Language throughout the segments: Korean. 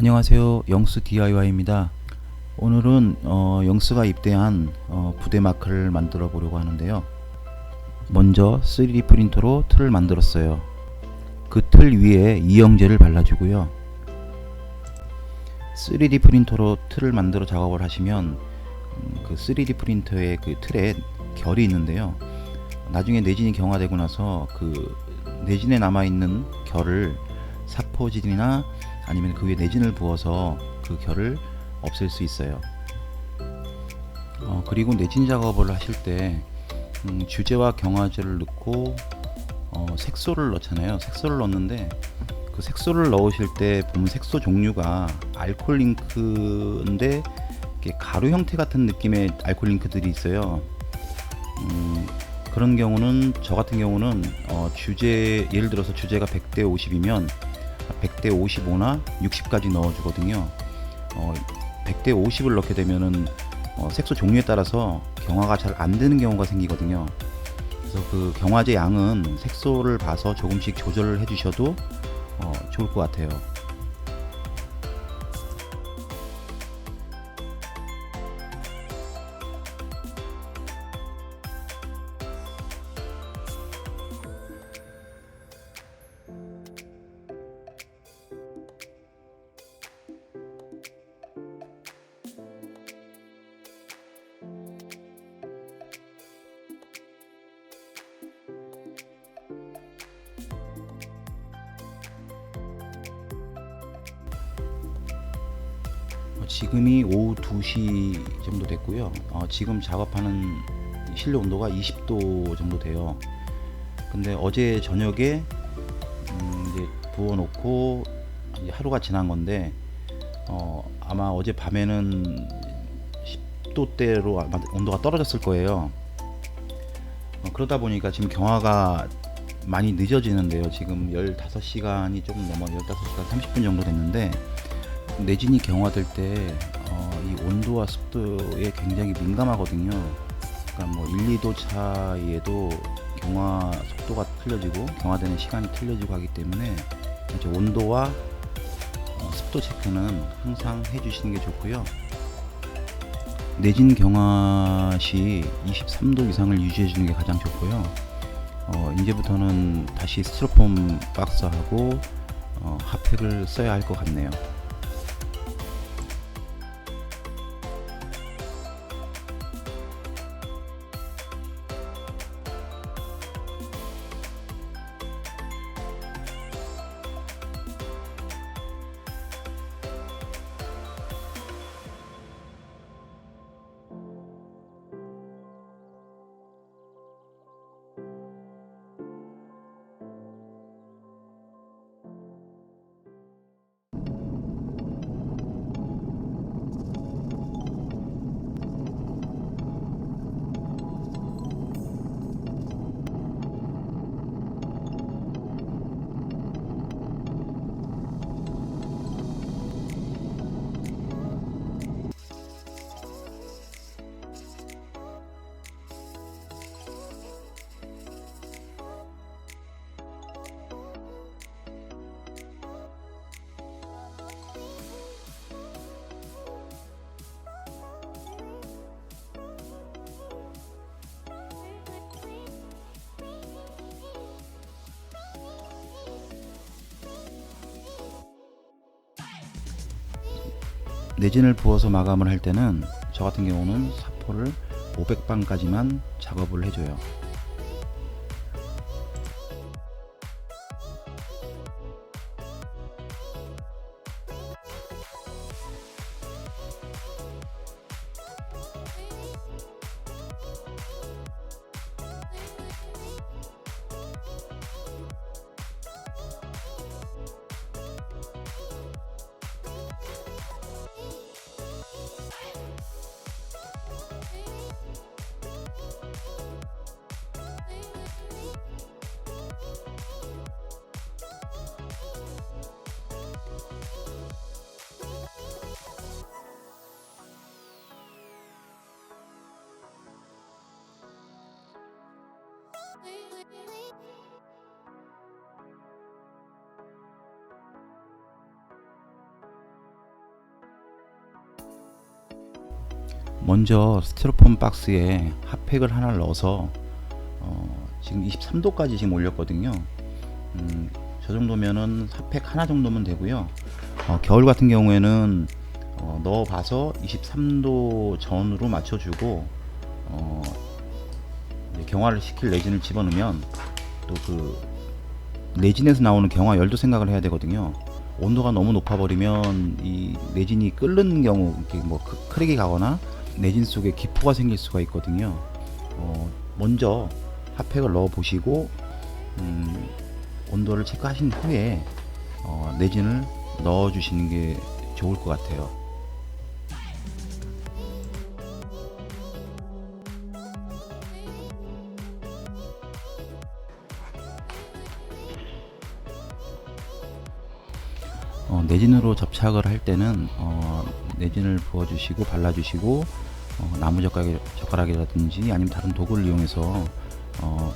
안녕하세요. 영스 DIY입니다. 오늘은 어, 영스가 입대한 어, 부대 마크를 만들어 보려고 하는데요. 먼저 3D 프린터로 틀을 만들었어요. 그 틀 위에 이영제를 발라주고요. 3D 프린터로 틀을 만들어 작업을 하시면 음, 그 3D 프린터의 그 틀에 결이 있는데요. 나중에 내진이 경화되고 나서 그 내진에 남아 있는 결을 사포질이나 아니면 그 위에 내진을 부어서 그 결을 없앨 수 있어요. 어, 그리고 내진 작업을 하실 때 음, 주제와 경화제를 넣고 어, 색소를 넣잖아요. 색소를 넣는데 그 색소를 넣으실 때 보면 색소 종류가 알콜 링크인데 이렇게 가루 형태 같은 느낌의 알콜 링크들이 있어요. 음, 그런 경우는 저 같은 경우는 어, 주제 예를 들어서 주제가 100대 50이면 100대 55나 60까지 넣어주거든요. 어, 100대 50을 넣게 되면은 어, 색소 종류에 따라서 경화가 잘 안 되는 경우가 생기거든요. 그래서 그 경화제 양은 색소를 봐서 조금씩 조절을 해주셔도 어, 좋을 것 같아요. 지금이 오후 2시 정도 됐고요. 어, 지금 작업하는 실내 온도가 20도 정도 돼요. 근데 어제 저녁에 음, 이제 부어놓고 이제 하루가 지난 건데 어, 아마 어제 밤에는 10도대로 아마 온도가 떨어졌을 거예요. 어, 그러다 보니까 지금 경화가 많이 늦어지는데요. 지금 15시간이 조금 넘어 15시간 30분 정도 됐는데 내진이 경화될 때 어, 이 온도와 습도에 굉장히 민감하거든요. 그러니까 뭐 1, 2도 차이에도 경화 속도가 틀려지고 경화되는 시간이 틀려지고 하기 때문에 이제 온도와 어, 습도 체크는 항상 해주시는 게 좋고요. 내진 경화 시 23도 이상을 유지해 주는 게 가장 좋고요. 어, 이제부터는 다시 스티로폼 박스하고 어, 핫팩을 써야 할 것 같네요. 내진을 부어서 마감을 할 때는 저 같은 경우는 사포를 500방까지만 작업을 해줘요. 먼저 스티로폼 박스에 핫팩을 하나를 넣어서 어, 지금 23도까지 지금 올렸거든요. 음, 저 정도면은 핫팩 하나 정도면 되고요. 어, 겨울 같은 경우에는 어, 넣어봐서 23도 전으로 맞춰주고 어, 경화를 시킬 레진을 집어넣으면 또 그 레진에서 나오는 경화 열도 생각을 해야 되거든요. 온도가 너무 높아 버리면 이 레진이 끓는 경우 이렇게 뭐 크- 크랙이 가거나 레진 속에 기포가 생길 수가 있거든요. 어, 먼저 핫팩을 넣어 보시고 음, 온도를 체크하신 후에 어, 레진을 넣어 주시는 게 좋을 것 같아요. 어, 내진으로 접착을 할 때는 어, 내진을 부어주시고 발라주시고 어, 나무 젓가락, 젓가락이라든지 아니면 다른 도구를 이용해서 어,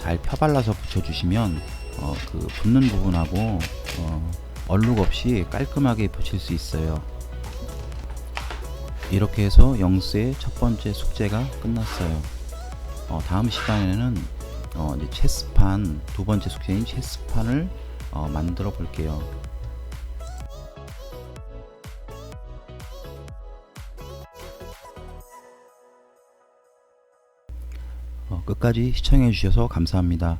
잘 펴발라서 붙여주시면 어, 그 붙는 부분하고 어, 얼룩 없이 깔끔하게 붙일 수 있어요. 이렇게 해서 영스의 첫 번째 숙제가 끝났어요. 어, 다음 시간에는 어, 이제 체스판 두 번째 숙제인 체스판을 어, 만들어 볼게요. 끝까지 시청해 주셔서 감사합니다.